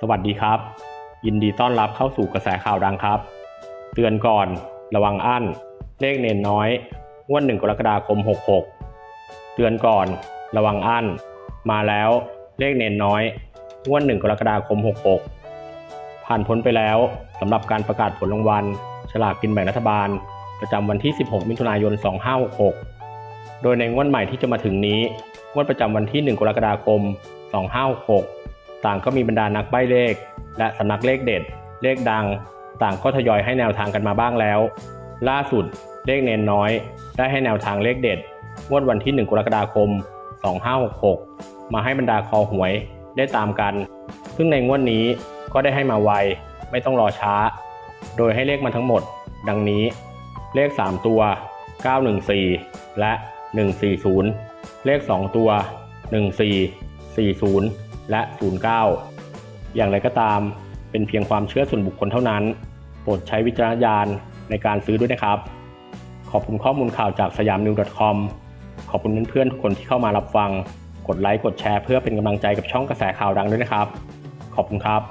สวัสดีครับ ยินดีต้อนรับเข้าสู่กระแสข่าวดังครับ เตือนก่อนระวังอั้น เลขเนนน้อยงวดหนึ่งกรกฎาคม 66 เตือนก่อนระวังอั้น มาแล้วเลขเนนน้อยงวดหนึ่งกรกฎาคม 66 ผ่านพ้นไปแล้วสำหรับการประกาศผลรางวัลฉลากกินแบ่งรัฐบาล ประจำวันที่ 16 มิถุนายน 2566 โดยในงวดใหม่ที่จะมาถึงนี้งวดประจำวันที่ 1 กรกฎาคม 2566 ต่างก็มีบรรดานักใบ้เลข และสำนักเลขเด็ด เลขดัง ต่างก็ทยอยให้แนวทางกันมาบ้างแล้ว ล่าสุดเลขเนนน้อย ได้ให้แนวทางเลขเด็ดงวดวันที่ 1 กรกฎาคม 2566 มาให้บรรดาคอหวยได้ตามกัน ซึ่งในงวดนี้ก็ได้ให้มาไว ไม่ต้องรอช้า โดยให้เลขมาทั้งหมด ดังนี้ เลข 3 ตัว 914 และ 140 เลข 2 ตัว 14 40 และ 09 อย่างไรก็ตาม เป็นเพียงความเชื่อส่วนบุคคลเท่านั้น โปรดใช้วิจารณญาณในการซื้อด้วยนะครับ ขอบคุณข้อมูลข่าวจากสยามนิว .com ขอบคุณเพื่อนๆทุกคนที่เข้ามารับฟัง กดไลค์ กดแชร์เพื่อเป็นกำลังใจกับช่องกระแสข่าวดังด้วยนะครับ ขอบคุณครับ